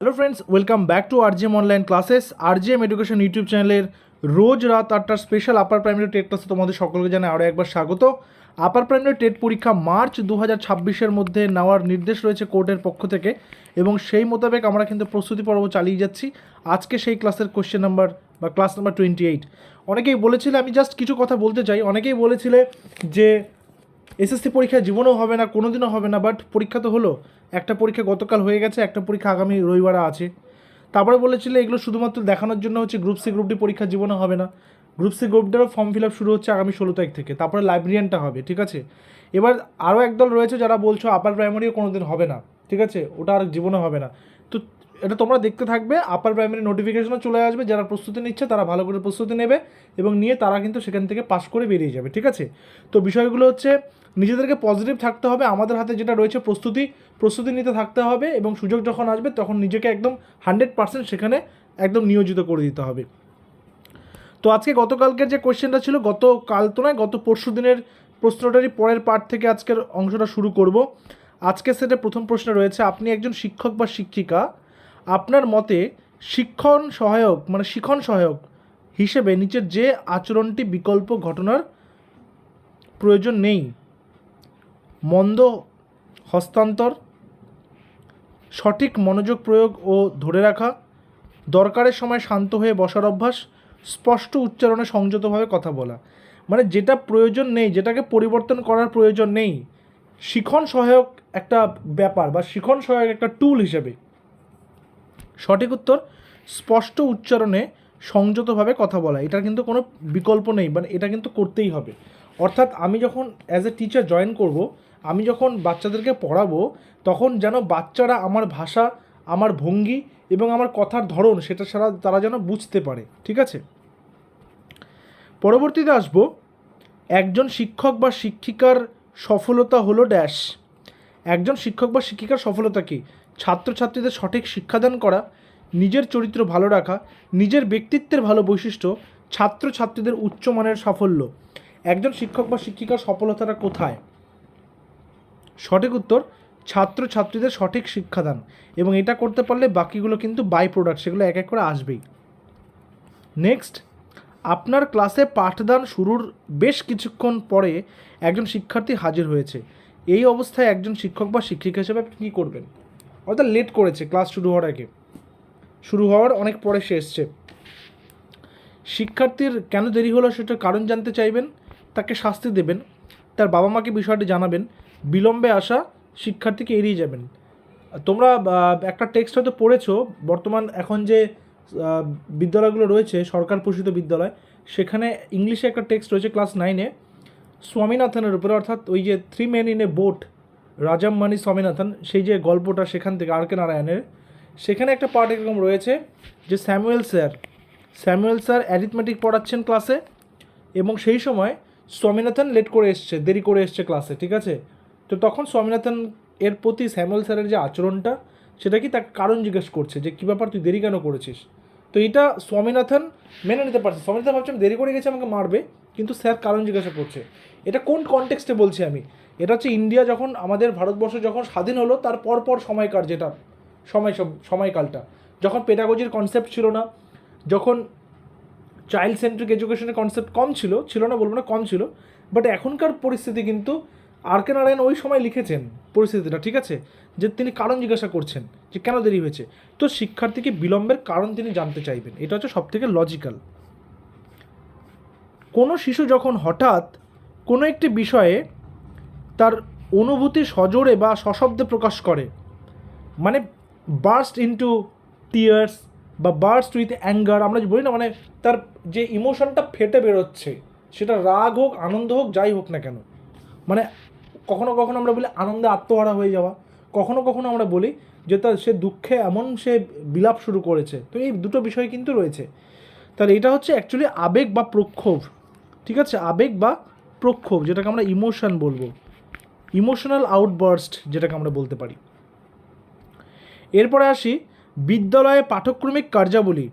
Hello friends welcome back to RGM online classes RGM education YouTube চ্যানেলের রোজ রাত আটটার স্পেশাল আপার প্রাইমারি টেট ক্লাসে তোমাদের সকলকে জানাই আরও একবার স্বাগত। আপার প্রাইমারি টেট পরীক্ষা মার্চ দু হাজার মধ্যে নেওয়ার নির্দেশ রয়েছে কোর্টের পক্ষ থেকে এবং সেই মোতাবেক আমরা কিন্তু প্রস্তুতি পর্ব চালিয়ে যাচ্ছি। আজকে সেই ক্লাসের কোশ্চেন নাম্বার বা ক্লাস নাম্বার টোয়েন্টি এইট অনেকেই বলেছিলে, আমি জাস্ট কিছু কথা বলতে চাই। অনেকেই বলেছিলে যে এসএসসি পরীক্ষা জীবনেও হবে না কোনো দিনও হবে না বাট পরীক্ষা তো হলো। একটা পরীক্ষা গতকাল হয়ে গেছে, একটা পরীক্ষা আগামী রবিবার আছে। তারপরে বলেছিলে এগুলো শুধুমাত্র দেখানোর জন্য হচ্ছে গ্রুপ সি গ্রুপ ডি পরীক্ষা জীবনে হবে না। গ্রুপ সি গ্রুপটারও ফর্ম ফিল আপ শুরু হচ্ছে আগামী ষোলো তারিখ থেকে। তারপরে লাইব্রেরিয়ানটা হবে, ঠিক আছে? এবার আরও একদল রয়েছে যারা বলছো আপার প্রাইমারিও কোনো দিন হবে না, ঠিক আছে? ওটা আর জীবনে হবে না। তো এটা তোমরা দেখতে থাকবে আপার প্রাইমারি নোটিফিকেশনও চলে আসবে। যারা প্রস্তুতি নিচ্ছে তারা ভালো করে প্রস্তুতি নেবে এবং নিয়ে তারা কিন্তু সেখান থেকে পাস করে বেরিয়ে যাবে, ঠিক আছে? তো বিষয়গুলো হচ্ছে নিজেদেরকে পজিটিভ থাকতে হবে, আমাদের হাতে যেটা রয়েছে প্রস্তুতি প্রস্তুতি নিতে থাকতে হবে এবং সুযোগ যখন আসবে তখন নিজেকে একদম হান্ড্রেড পার্সেন্ট সেখানে একদম নিয়োজিত করে দিতে হবে। তো আজকে গতকালকের যে কোয়েশ্চেনটা ছিল গত কাল তো নয়, গত পরশু দিনের প্রশ্নটারই পরের পার্ট থেকে আজকের অংশটা শুরু করব। আজকের সেটা প্রথম প্রশ্ন রয়েছে, আপনি একজন শিক্ষক বা শিক্ষিকা, আপনার মতে শিক্ষণ সহায়ক মানে শিখন সহায়ক হিসেবে নিচের যে আচরণটি বিকল্প ঘটনার প্রয়োজন নেই মন্দ হস্তান্তর, সঠিক মনোযোগ প্রয়োগ ও ধরে রাখা, দরকারের সময় শান্ত হয়ে বসার অভ্যাস, স্পষ্ট উচ্চারণে সংযতভাবে কথা বলা। মানে যেটা প্রয়োজন নেই, যেটাকে পরিবর্তন করার প্রয়োজন নেই, শিখন সহায়ক একটা ব্যাপার বা শিখন সহায়ক একটা টুল হিসেবে। সঠিক উত্তর, স্পষ্ট উচ্চারণে সংযতভাবে কথা বলা। এটার কিন্তু কোনো বিকল্প নেই মানে এটা কিন্তু করতেই হবে। অর্থাৎ আমি যখন অ্যাজ এ টিচার জয়েন করব আমি যখন বাচ্চাদেরকে পড়াবো, তখন যেন বাচ্চারা আমার ভাষা, আমার ভঙ্গি এবং আমার কথার ধরন সেটা ছাড়া তারা যেন বুঝতে পারে। ঠিক আছে? পরবর্তীতে আসব, একজন শিক্ষক বা শিক্ষিকার সফলতা হলো ড্যাশ একজন শিক্ষক বা শিক্ষিকার সফলতা কী? ছাত্রছাত্রীদের সঠিক শিক্ষাদান করা, নিজের চরিত্র ভালো রাখা, নিজের ব্যক্তিত্বের ভালো বৈশিষ্ট্য, ছাত্রছাত্রীদের উচ্চমানের সাফল্য। একজন শিক্ষক বা শিক্ষিকার সফলতাটা কোথায়? সঠিক উত্তর, ছাত্রছাত্রীদের সঠিক শিক্ষাদান এবং এটা করতে পারলে বাকিগুলো কিন্তু বাই প্রোডাক্ট সেগুলো এক এক করে আসবেই। নেক্সট আপনার ক্লাসে পাঠদান শুরুর বেশ কিছুক্ষণ পরে একজন শিক্ষার্থী হাজির হয়েছে। এই অবস্থায় একজন শিক্ষক বা শিক্ষিকা হিসেবে আপনি কী করবেন? অর্থাৎ লেট করেছে ক্লাস শুরু হওয়ার আগে। শুরু হওয়ার অনেক পরে সে এসছে। শিক্ষার্থীর কেন দেরি হলো সেটার কারণ জানতে চাইবেন, তাকে শাস্তি দেবেন, তার বাবা মাকে বিষয়টি জানাবেন বিলম্বে আসা শিক্ষার্থীকে এড়িয়ে যাবেন। তোমরা একটা টেক্সট হয়তো পড়েছো, বর্তমান এখন যে বিদ্যালয়গুলো রয়েছে, সরকার পোষিত বিদ্যালয়, সেখানে ইংলিশে একটা টেক্সট রয়েছে ক্লাস নাইনে, স্বামীনাথনের উপরে অর্থাৎ ওই যে three men in a boat Rajammani Swaminathan, সেই যে গল্পটা সেখান থেকে আর কে নারায়ণের, সেখানে একটা পার্ট এরকম রয়েছে যে Samuel sir Samuel sir arithmetic পড়াচ্ছেন ক্লাসে এবং সেই সময় স্বামীনাথন লেট করে এসছে, দেরি করে এসছে ক্লাসে ঠিক আছে? তো তখন স্বামীনাথন এর প্রতি স্যামুয়েল স্যারের যে আচরণটা, সেটা কি তাকে কারণ জিজ্ঞেস করছে যে, কী ব্যাপার, তুই দেরি কেন করেছিস? তো এটা স্বামীনাথন মেনে নিতে পারছে। স্বামীনাথন ভাবছে, আমি দেরি করে গেছি, আমাকে মারবে। কিন্তু স্যার কারণ জিজ্ঞাসা করছে। এটা কোন কনটেক্সটে বলছি আমি? এটা হচ্ছে ইন্ডিয়া যখন, আমাদের ভারতবর্ষ যখন স্বাধীন হলো, তার পরপর সময়কার যেটা, সময় সময়কালটা। যখন পেডাগজির কনসেপ্ট ছিল না, যখন চাইল্ড সেন্ট্রিক এডুকেশনের কনসেপ্ট কম ছিল ছিল না বলব না, কম ছিল বাট এখনকার পরিস্থিতি কিন্তু আর কে নারায়ণ ওই সময় লিখেছেন পরিস্থিতিটা, ঠিক আছে? যে তিনি কারণ জিজ্ঞাসা করছেন যে কেন দেরি হয়েছে। তো শিক্ষার্থীকে বিলম্বের কারণ তিনি জানতে চাইবেন। এটা হচ্ছে সবথেকে লজিক্যাল কোনো শিশু যখন হঠাৎ কোনো একটি বিষয়ে তার অনুভূতি সজোরে বা সশব্দে প্রকাশ করে মানে বার্স্ট ইনটু টিয়ার্স বা বার্স্ট উইথ অ্যাঙ্গার আমরা বলি না মানে তার যে ইমোশনটা ফেটে বেরোচ্ছে, সেটা রাগ হোক, আনন্দ হোক, যাই হোক না কেন মানে কখনো কখনো আমরা বলি আনন্দে আত্মহারা হয়ে যাওয়া। কখনো কখনো আমরা বলি যে তার সে দুঃখে এমন সে বিলাপ শুরু করেছে। তো এই দুটো বিষয় কিন্তু রয়েছে। তাহলে এটা হচ্ছে অ্যাকচুয়ালি আবেগ বা প্রক্ষোভ। ঠিক আছে? আবেগ বা প্রক্ষোভ, যেটাকে আমরা ইমোশন বলব। ইমোশনাল আউটবার্স্ট যেটাকে আমরা বলতে পারি। এরপরে আসি বিদ্যালয়ে পাঠক্রমিক কার্যাবলী।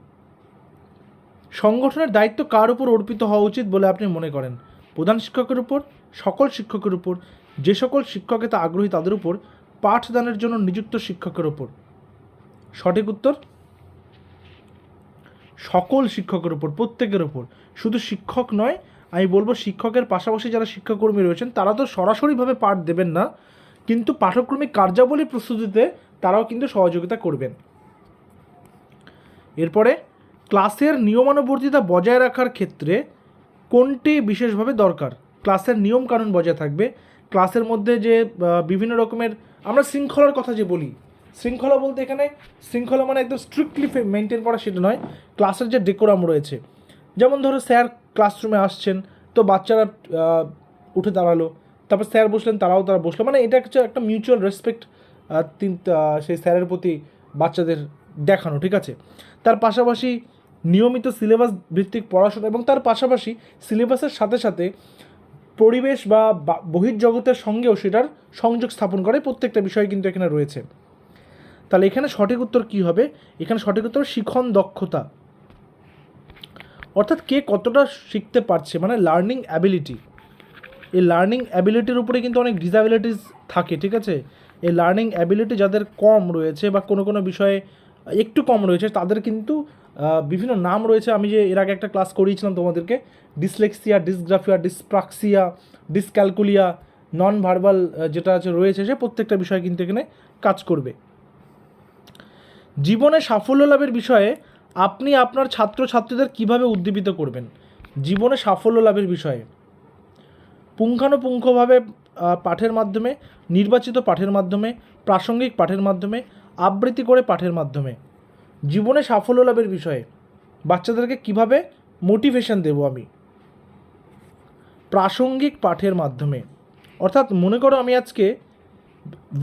সংগঠনের দায়িত্ব কার উপর অর্পিত হওয়া উচিত বলে আপনি মনে করেন? প্রধান শিক্ষকের উপর? সকল শিক্ষকের উপর? যে সকল শিক্ষকেতে আগ্রহী তাদের উপর পাঠদানের জন্য নিযুক্ত শিক্ষকের উপর। সঠিক উত্তর? সকল শিক্ষকের উপর, প্রত্যেকের উপর। শুধু শিক্ষক নয়, আমি বলব শিক্ষকের পাশাপাশি যারা শিক্ষাকর্মী রয়েছেন, তারা তো সরাসরিভাবে পাঠ দেবেন না, কিন্তু পাঠক্রমিক কার্যাবলী প্রস্তুতিতে তারাও কিন্তু সহযোগিতা করবেন। এরপরে, ক্লাসের নিয়মানুবর্তিতা বজায় রাখার ক্ষেত্রে কোনটি বিশেষভাবে দরকার? ক্লাসের নিয়ম কানুন বজায় থাকবে ক্লাসের মধ্যে যে বিভিন্ন রকমের, আমরা শৃঙ্খলার কথা যে বলি, শৃঙ্খলা বলতে এখানে, শৃঙ্খলা মানে একদম স্ট্রিক্টলি মেনটেন করা সেটা নয়, ক্লাসের যে ডেকোরাম রয়েছে। যেমন ধরো স্যার ক্লাসরুমে আসছেন, তো বাচ্চারা উঠে দাঁড়াল, তারপর স্যার বসলেন, তারাও তারা বসল মানে এটা হচ্ছে একটা মিউচুয়াল রেসপেক্ট সেই স্যারের প্রতি বাচ্চাদের দেখানো, ঠিক আছে? তার পাশাপাশি নিয়মিত সিলেবাস ভিত্তিক পড়াশোনা এবং তার পাশাপাশি সিলেবাসের সাথে সাথে পরিবেশ বা বহির্জগতের সঙ্গেও সেটার সংযোগ স্থাপন করে। প্রত্যেকটা বিষয় কিন্তু এখানে রয়েছে। তাহলে এখানে সঠিক উত্তর কী হবে? এখানে সঠিক উত্তর শিখন দক্ষতা। অর্থাৎ কে কতটা শিখতে পারছে? মানে লার্নিং অ্যাবিলিটি এই লার্নিং অ্যাবিলিটির উপরে কিন্তু অনেক ডিসঅ্যাবিলিটিস থাকে, ঠিক আছে? এই লার্নিং অ্যাবিলিটি যাদের কম রয়েছে বা কোনো কোনো বিষয়ে একটু কম রয়েছে, তাদের কিন্তু বিভিন্ন নাম রয়েছে। আমি যে এর আগে একটা ক্লাস করিয়েছিলাম তোমাদেরকে dyslexia dysgraphia dyspraxia dyscalculia non verbal যেটা আছে রয়েছে, সে প্রত্যেকটা বিষয় কিন্তু এখানে কাজ করবে। জীবনে সাফল্য লাভের বিষয়ে আপনি আপনার ছাত্রছাত্রীদের কীভাবে উদ্দীপিত করবেন? জীবনে সাফল্য লাভের বিষয়ে। পুঙ্খানুপুঙ্খভাবে পাঠের মাধ্যমে, নির্বাচিত পাঠের মাধ্যমে, প্রাসঙ্গিক পাঠের মাধ্যমে আবৃত্তি করে পাঠের মাধ্যমে। জীবনে সাফল্য লাভের বিষয়ে বাচ্চাদেরকে কীভাবে মোটিভেশন দেব আমি? প্রাসঙ্গিক পাঠের মাধ্যমে। অর্থাৎ মনে করো আমি আজকে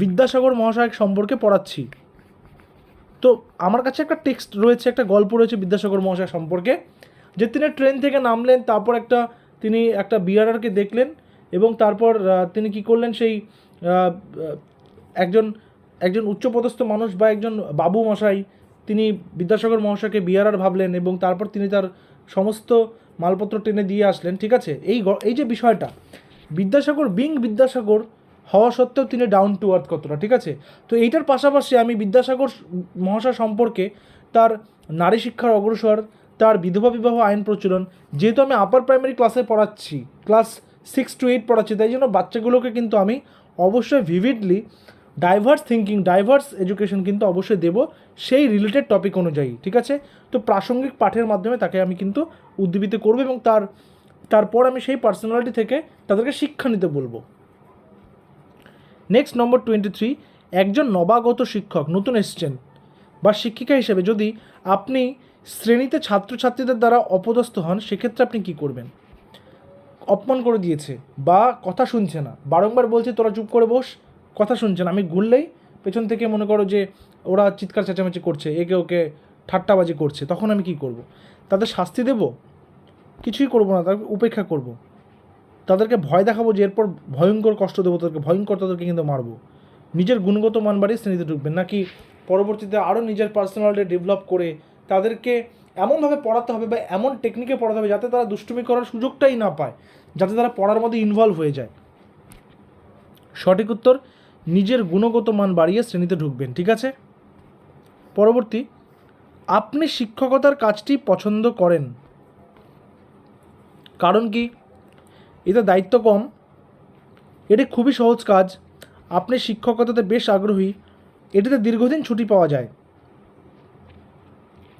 বিদ্যাসাগর মহাশয় সম্পর্কে পড়াচ্ছি। তো আমার কাছে একটা টেক্সট রয়েছে, একটা গল্প রয়েছে বিদ্যাসাগর মহাশয় সম্পর্কে, যে তিনি ট্রেন থেকে নামলেন, তারপর একটা তিনি একটা বিয়ারারকে দেখলেন এবং তারপর তিনি কি করলেন সেই একজন একজন উচ্চপদস্থ মানুষ বা একজন বাবু মশাই, তিনি বিদ্যাসাগর মহাশয়কে বিয়ারার ভাবলেন এবং তারপর তিনি তার সমস্ত মালপত্র টেনে দিয়ে আসলেন, ঠিক আছে? এই এই যে বিষয়টা, বিদ্যাসাগর, বিং বিদ্যাসাগর হওয়া সত্ত্বেও তিনি ডাউন টু আর্থ কতটা, ঠিক আছে? তো এইটার পাশাপাশি আমি বিদ্যাসাগর মহাশয় সম্পর্কে তার নারী শিক্ষার অগ্রসর, তার বিধবা বিবাহ আইন প্রচলন, যেহেতু আমি আপার প্রাইমারি ক্লাসে পড়াচ্ছি ক্লাস সিক্স টু এইট পড়াচ্ছি, তাই জন্য বাচ্চাগুলোকে কিন্তু আমি অবশ্যই vividly diverse thinking diverse education কিন্তু অবশ্যই দেব সেই রিলেটেড টপিক অনুযায়ী, ঠিক আছে? তো প্রাসঙ্গিক পাঠের মাধ্যমে তাকে আমি কিন্তু উদ্দীপিত করব এবং তার, তারপর আমি সেই পার্সোনালিটি থেকে তাদেরকে শিক্ষা নিতে বলব। নেক্সট নম্বর টোয়েন্টি থ্রি একজন নবাগত শিক্ষক, নতুন এসছেন বা শিক্ষিকা হিসেবে যদি আপনি শ্রেণীতে ছাত্রছাত্রীদের দ্বারা অপদস্থ হন, সেক্ষেত্রে আপনি কি করবেন? অপমান করে দিয়েছে বা কথা শুনছে না। বারংবার বলছে, তোরা চুপ করে বস। কথা শুনছে না আমি ঘুরলেই পেছন থেকে মনে করো যে ওরা চিৎকার চেঁচামেচি করছে, একে ওকে ঠাট্টাবাজি করছে, তখন আমি কি করব। তাদের শাস্তি দেব কিছুই করব না, তাদের উপেক্ষা করব। তাদেরকে ভয় দেখাবো যে এরপর ভয়ঙ্কর কষ্ট দেবো তাদেরকে, ভয়ঙ্কর তাদেরকে কিন্তু মারবো নিজের গুণগত মান বাড়িয়ে শ্রেণীতে ঢুকবেন, নাকি পরবর্তীতে আরও নিজের পার্সোনালিটি ডেভেলপ করে তাদেরকে এমনভাবে পড়াতে হবে বা এমন টেকনিকে পড়াতে হবে যাতে তারা দুষ্টুমি করার সুযোগটাই না পায়, যাতে তারা পড়ার মধ্যে ইনভলভ হয়ে যায় সঠিক উত্তর নিজের গুণগত মান বাড়িয়ে শ্রেণীতে ঢুকবেন, ঠিক আছে? পরবর্তী, আপনি শিক্ষকতার কাজটি পছন্দ করেন। কারণ কি? এতে দায়িত্ব কম, এটি খুবই সহজ কাজ। আপনি শিক্ষকতাতে বেশ আগ্রহী, এটিতে দীর্ঘদিন ছুটি পাওয়া যায়।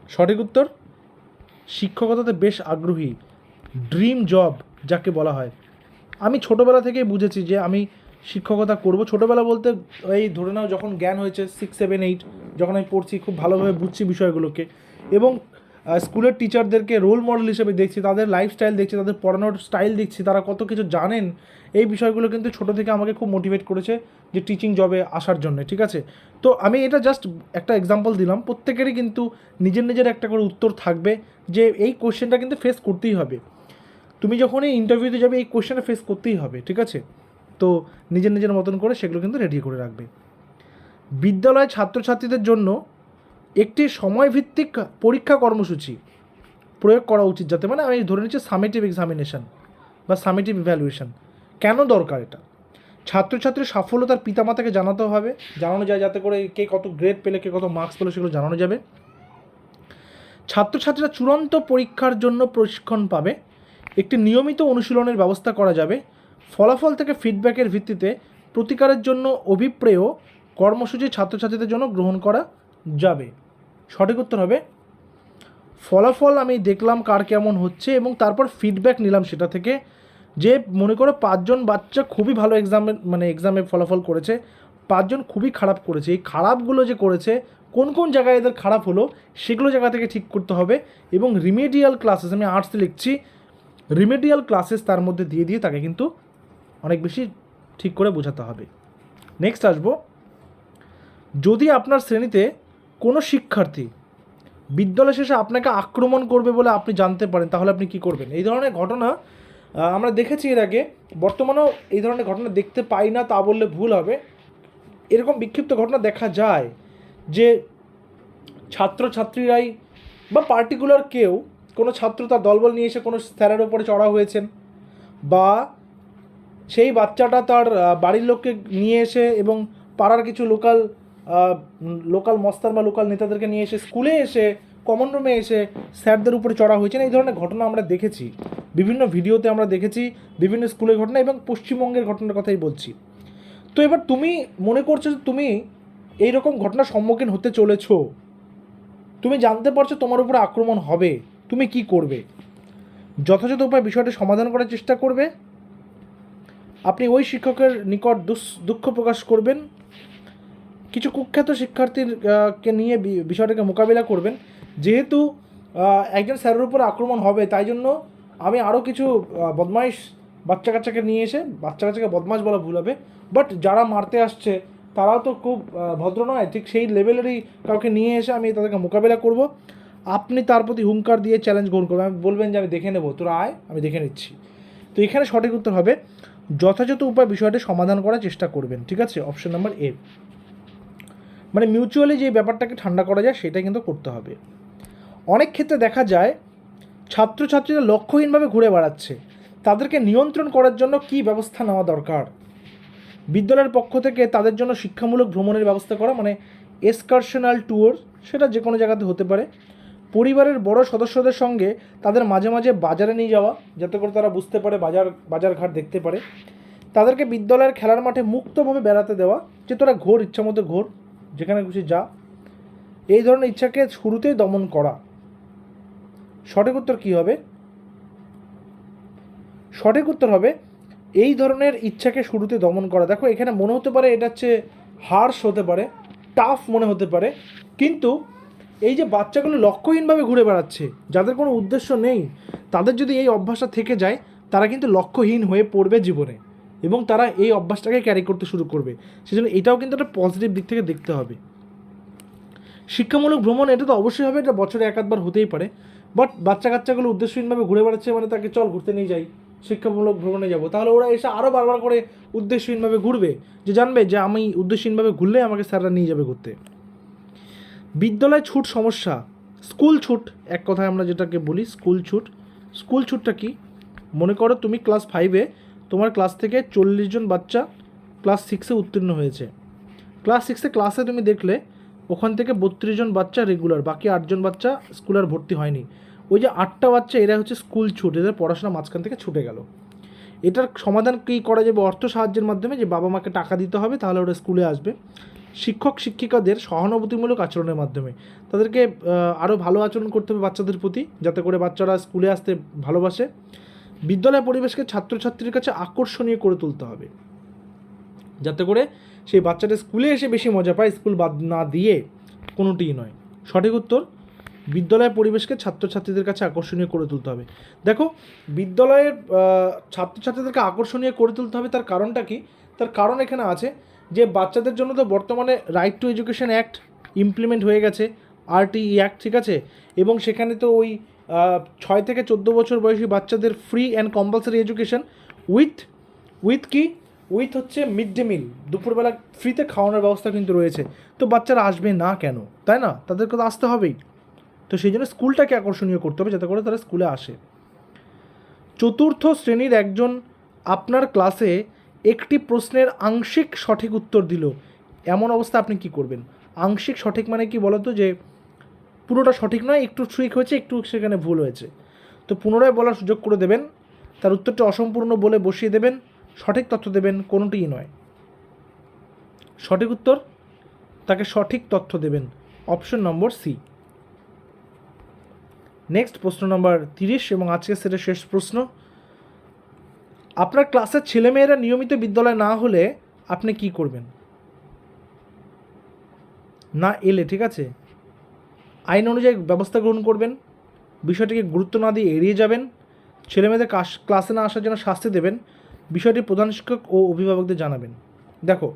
সঠিক উত্তর, শিক্ষকতাতে বেশ আগ্রহী ড্রিম জব যাকে বলা হয়। আমি ছোটোবেলা থেকেই বুঝেছি যে আমি শিক্ষকতা করব। ছোটোবেলা বলতে এই ধরে নাও যখন জ্ঞান হয়েছে সিক্স সেভেন এইট যখন আমি পড়ছি, খুব ভালোভাবে বুঝছি বিষয়গুলোকে। এবং স্কুলের টিচারদেরকে রোল মডেল হিসেবে দেখছি, তাদের লাইফস্টাইল দেখছি, তাদের পড়ানোর স্টাইল দেখছি, তারা কত কিছু জানেন, এই বিষয়গুলো কিন্তু ছোটো থেকে আমাকে খুব মোটিভেট করেছে যে টিচিং জবে আসার জন্য, ঠিক আছে? তো আমি এটা জাস্ট একটা এক্সাম্পল দিলাম, প্রত্যেকেরই কিন্তু নিজের নিজের একটা করে উত্তর থাকবে যে এই কোশ্চেনটা কিন্তু ফেস করতেই হবে। তুমি যখন এই ইন্টারভিউতে যাবে, এই কোশ্চেনটা ফেস করতেই হবে, ঠিক আছে? তো নিজের নিজের মতন করে সেগুলো কিন্তু রেডি করে রাখবে। বিদ্যালয় ছাত্রছাত্রীদের জন্য একটি সময়ভিত্তিক পরীক্ষা কর্মসূচি প্রয়োগ করা উচিত যাতে মানে আমি ধরে নিচ্ছি সামেটিভ এক্সামিনেশন বা সামেটিভ ইভ্যালুয়েশন কেন দরকার এটা? ছাত্রছাত্রীর সাফল্য তার পিতামাতাকে জানাতে হবে, জানানো যায় যাতে করে কে কত গ্রেড পেলে, কে কত মার্কস পেলে সেগুলো জানানো যাবে। ছাত্রছাত্রীরা চূড়ান্ত পরীক্ষার জন্য প্রশিক্ষণ পাবে। একটি নিয়মিত অনুশীলনের ব্যবস্থা করা যাবে। ফলাফল থেকে ফিডব্যাকের ভিত্তিতে প্রতিকারের জন্য অভিপ্রেয় কর্মসূচি ছাত্রছাত্রীদের জন্য গ্রহণ করা যাবে। সঠিক উত্তর হবে, ফলাফল আমি দেখলাম কার কেমন হচ্ছে এবং তারপর ফিডব্যাক নিলাম সেটা থেকে। যে মনে করো পাঁচজন বাচ্চা খুবই ভালো এক্সামে মানে এক্সামে ফলাফল করেছে, পাঁচজন খুবই খারাপ করেছে। এই খারাপগুলো যে করেছে, কোন কোন জায়গায় এদের খারাপ হলো, সেগুলো জায়গা থেকে ঠিক করতে হবে এবং রিমেডিয়াল ক্লাসেস আমি আর্টসে লিখছি রিমেডিয়াল ক্লাসেস তার মধ্যে দিয়ে দিয়ে তাকে কিন্তু অনেক বেশি ঠিক করে বোঝাতে হবে। নেক্সট আসব। যদি আপনার শ্রেণীতে কোনো শিক্ষার্থী বিদ্যালয় শেষে আপনাকে আক্রমণ করবে বলে আপনি জানতে পারেন, তাহলে আপনি কি করবেন? এই ধরনের ঘটনা আমরা দেখেছি এর আগে। বর্তমানেও এই ধরনের ঘটনা দেখতে পাই না, তা বললে ভুল হবে। এরকম বিক্ষিপ্ত ঘটনা দেখা যায় যে ছাত্রছাত্রীরাই বা পার্টিকুলার কেউ কোনো ছাত্র তার দলবল নিয়ে এসে কোনো স্যারের ওপরে চড়া হয়েছেন বা সেই বাচ্চাটা তার বাড়ির লোককে নিয়ে এসে এবং পাড়ার কিছু লোকাল লোকাল মস্তান বা লোকাল নেতাদেরকে নিয়ে এসে স্কুলে এসে কমন রুমে এসে স্যারদের উপরে চড়া হয়েছেন এই ধরনের ঘটনা আমরা দেখেছি। বিভিন্ন ভিডিওতে আমরা দেখেছি বিভিন্ন স্কুলের ঘটনা এবং পশ্চিমবঙ্গের ঘটনার কথাই বলছি। তো এবার তুমি মনে করছ যে তুমি এই রকম ঘটনার সম্মুখীন হতে চলেছো। তুমি জানতে পারছ তোমার উপরে আক্রমণ হবে। তুমি কি করবে? যথাযথ উপায় বিষয়টি সমাধান করার চেষ্টা করবে। আপনি ওই শিক্ষকের নিকট দুঃখ প্রকাশ করবেন। কিছু কুখ্যাত শিক্ষার্থীর কে নিয়ে বিষয়টাকে মোকাবিলা করবেন। যেহেতু একজন স্যারের উপর আক্রমণ হবে, তাই জন্য আমি আরও কিছু বদমাইশ বাচ্চা কাচ্চাকে নিয়ে এসে বাচ্চা কাচ্চাকে বদমাশ বলা ভুল হবে, বাট যারা মারতে আসছে, তারাও তো খুব ভদ্র নয়, ঠিক সেই লেভেলেরই কাউকে নিয়ে এসে আমি তাদেরকে মোকাবিলা করব। আপনি তার প্রতি হুঙ্কার দিয়ে চ্যালেঞ্জ গ্রহণ করবেন। আমি বলবেন যে আমি দেখে নেব, তোরা আয়, আমি দেখে নিচ্ছি। তো এখানে সঠিক উত্তর হবে যথাযথ উপায় বিষয়টি সমাধান করার চেষ্টা করবেন, ঠিক আছে? অপশন নাম্বার এ মানে মিউচুয়ালি যে ব্যাপারটাকে ঠান্ডা করা যায় সেটা কিন্তু করতে হবে। অনেক ক্ষেত্রে দেখা যায়, ছাত্রছাত্রীরা লক্ষ্যহীনভাবে ঘুরে বেড়াচ্ছে। তাদেরকে নিয়ন্ত্রণ করার জন্য কী ব্যবস্থা নেওয়া দরকার? বিদ্যালয়ের পক্ষ থেকে তাদের জন্য শিক্ষামূলক ভ্রমণের ব্যবস্থা করা মানে এসকারশনাল ট্যুর সেটা যে কোনো জায়গাতে হতে পারে। পরিবারের বড় সদস্যদের সঙ্গে তাদের মাঝে মাঝে বাজারে নিয়ে যাওয়া, যাতে করে তারা বুঝতে পারে বাজার বাজার ঘাট দেখতে পারে। তাদেরকে বিদ্যালয়ের খেলার মাঠে মুক্তভাবে বেড়াতে দেওয়া, যে তোরা ঘোর, ইচ্ছা মতো ঘোর, যেখানে খুশি যা। এই ধরনের ইচ্ছাকে শুরুতেই দমন করা। সঠিক উত্তর কী হবে? সঠিক উত্তর হবে, এই ধরনের ইচ্ছাকে শুরুতে দমন করা। দেখো, এখানে মনে হতে পারে এটা হচ্ছে হার্শ হতে পারে টাফ মনে হতে পারে, কিন্তু এই যে বাচ্চাগুলো লক্ষ্যহীনভাবে ঘুরে বেড়াচ্ছে, যাদের কোনো উদ্দেশ্য নেই, তাদের যদি এই অভ্যাসটা থেকে যায়, তারা কিন্তু লক্ষ্যহীন হয়ে পড়বে জীবনে এবং তারা এই অভ্যাসটাকে ক্যারি করতে শুরু করবে। সেজন্য এটাও কিন্তু একটা পজিটিভ দিক থেকে দেখতে হবে। শিক্ষামূলক ভ্রমণ, এটা তো অবশ্যই হবে, এটা বছরে এক আধবার হতেই পারে। বাট বাচ্চা কাচ্চাগুলো উদ্দেশ্যহীনভাবে ঘুরে বেড়াচ্ছে মানে তাকে চল ঘুরতে নিয়ে যাই, শিক্ষামূলক ভ্রমণে যাব। তাহলে ওরা এসে আরও বারবার করে উদ্দেশ্যহীনভাবে ঘুরবে। যে জানবে যে আমি উদ্দেশ্যহীনভাবে ঘুরলে আমাকে স্যাররা নিয়ে যাবে ঘুরতে। বিদ্যালয় ছুট সমস্যা, স্কুল ছুট, এক কথায় আমরা যেটাকে বলি স্কুল ছুট। স্কুল ছুটটা কি? মনে করো তুমি ক্লাস ফাইভে তোমার ক্লাস থেকে চল্লিশ জন বাচ্চা ক্লাস সিক্সে উত্তীর্ণ হয়েছে। ক্লাস সিক্সে ক্লাসে তুমি দেখলে ওখান থেকে বত্রিশ জন বাচ্চা রেগুলার বাকি আটজন বাচ্চা স্কুল আর ভর্তি হয়নি। ওই যে আটটা বাচ্চা, এরা হচ্ছে স্কুল ছুট, এদের পড়াশোনা মাঝখান থেকে ছুটে গেল। এটার সমাধান কী করা যাবে? অর্থ সাহায্যের মাধ্যমে যে বাবা মাকে টাকা দিতে হবে, তাহলে ওরা স্কুলে আসবে। শিক্ষক শিক্ষিকাদের সহানুভূতিমূলক আচরণের মাধ্যমে। তাদেরকে আরও ভালো আচরণ করতে হবে বাচ্চাদের প্রতি, যাতে করে বাচ্চারা স্কুলে আসতে ভালোবাসে। বিদ্যালয় পরিবেশকে ছাত্রছাত্রীর কাছে আকর্ষণীয় করে তুলতে হবে। যাতে করে সেই বাচ্চাটা স্কুলে এসে বেশি মজা পায়, স্কুল বাদ না দিয়ে কোনোটিই নয়। সঠিক উত্তর, বিদ্যালয় পরিবেশকে ছাত্রছাত্রীদের কাছে আকর্ষণীয় করে তুলতে হবে। দেখো, বিদ্যালয়ের ছাত্রছাত্রীদেরকে আকর্ষণীয় করে তুলতে হবে তার কারণটা কি? তার কারণ এখানে আছে যে বাচ্চাদের জন্য তো বর্তমানে right to education act implement হয়ে গেছে আরটিই অ্যাক্ট ঠিক আছে? এবং সেখানে তো ওই ছয় থেকে চোদ্দ বছর বয়সী বাচ্চাদের free and compulsory education with with কি? উইথ হচ্ছে মিড ডে মিল দুপুরবেলা ফ্রিতে খাওয়ানোর ব্যবস্থা কিন্তু রয়েছে। তো বাচ্চারা আসবে না কেন? তাই না? তাদেরকে তো আসতে হবেই। তো সেই জন্য স্কুলটাকে আকর্ষণীয় করতে হবে যাতে করে তারা স্কুলে আসে। চতুর্থ শ্রেণির একজন আপনার ক্লাসে একটি প্রশ্নের আংশিক সঠিক উত্তর দিল। এমন অবস্থা আপনি কি করবেন? আংশিক সঠিক মানে কি বলতো যে, পুরোটা সঠিক নয়, একটু ঠিক হয়েছে, একটু সেখানে ভুল হয়েছে। তো পুনরায় বলার সুযোগ করে দেবেন, তার উত্তরটা অসম্পূর্ণ বলে বসিয়ে দেবেন, সঠিক তথ্য দেবেন, কোনোটিই নয়। সঠিক উত্তর? তাকে সঠিক তথ্য দেবেন। Option number C. নেক্সট প্রশ্ন নম্বর তিরিশ এবং আজকের সেটের শেষ প্রশ্ন। আপনার ক্লাসের ছেলেমেয়েরা নিয়মিত বিদ্যালয়ে না হলে আপনি কি করবেন? না এলে, ঠিক আছে? আইন অনুযায়ী ব্যবস্থা গ্রহণ করবেন, বিষয়টিকে গুরুত্ব না দিয়ে এড়িয়ে যাবেন, ছেলেমেয়েদের ক্লাসে না আসার জন্য শাস্তি দেবেন বিষয়টি প্রধান শিক্ষক ও অভিভাবকদের জানাবেন। দেখো,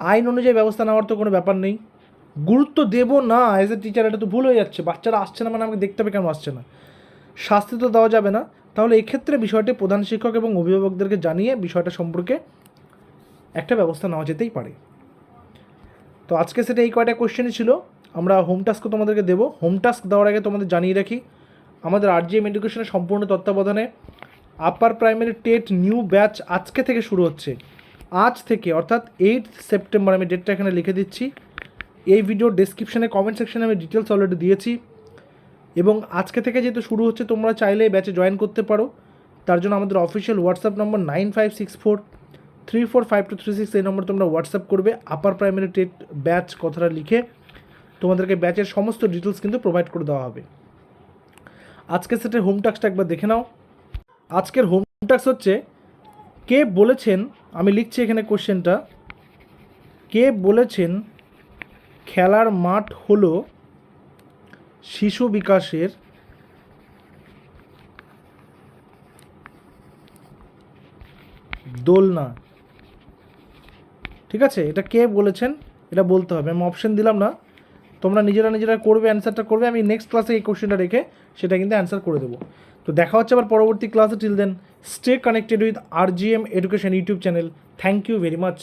আইন অনুযায়ী ব্যবস্থা নেওয়ার তো কোনো ব্যাপার নেই। গুরুত্ব দেবো না অ্যাজ এ টিচার এটা তো ভুল হয়ে যাচ্ছে। বাচ্চারা আসছে না মানে আমাকে দেখতে হবে কেন আসছে না? শাস্তি তো দেওয়া যাবে না। তাহলে এক্ষেত্রে বিষয়টি প্রধান শিক্ষক এবং অভিভাবকদেরকে জানিয়ে বিষয়টা সম্পর্কে একটা ব্যবস্থা নেওয়া যেতেই পারে। তো আজকে সেটা এই কয়টা কোশ্চেনই ছিল। আমরা হোম টাস্কও তোমাদেরকে দেবো। হোম টাস্ক দেওয়ার আগে তোমাদের জানিয়ে রাখি, আমাদের আরজিএম এডুকেশনের সম্পূর্ণ তত্ত্বাবধানে upper primary TET new batch আজকে থেকে শুরু হচ্ছে। আজ থেকে, অর্থাৎ এইট সেপ্টেম্বর আমি ডেটটা এখানে লিখে দিচ্ছি। এই ভিডিও ডেসক্রিপশানে কমেন্ট সেকশনে আমি ডিটেলস অলরেডি দিয়েছি। এবং আজকে থেকে যেহেতু শুরু হচ্ছে, তোমরা চাইলে ব্যাচে জয়েন করতে পারো। তার জন্য আমাদের official WhatsApp number nine five six four three four five two three six এই নম্বর তোমরা হোয়াটসঅ্যাপ করবে। আপার প্রাইমারি টেট ব্যাচ কথাটা লিখে তোমাদেরকে ব্যাচের সমস্ত ডিটেলস কিন্তু প্রোভাইড করে দেওয়া হবে। আজকে সেটের হোম টাস্কটা একবার দেখে নাও। আজকের হোম টাস্ক হচ্ছে, কে বলেছেন, আমি লিখছি এখানে কোশ্চেনটা কে বলেছেন, খেলার মাঠ হলো শিশু বিকাশের দোলনা। ঠিক আছে? এটা কে বলেছেন? এটা বলতে হবে। আমি অপশন দিলাম না। তোমরা নিজেরা নিজেরা করবে অ্যান্সারটা করবে। আমি নেক্সট ক্লাসে এই কোশ্চেনটা রেখে সেটা কিন্তু অ্যান্সার করে দেবো। তো দেখা হচ্ছে আবার পরবর্তী ক্লাসে till then stay connected with R G M education YouTube channel thank you very much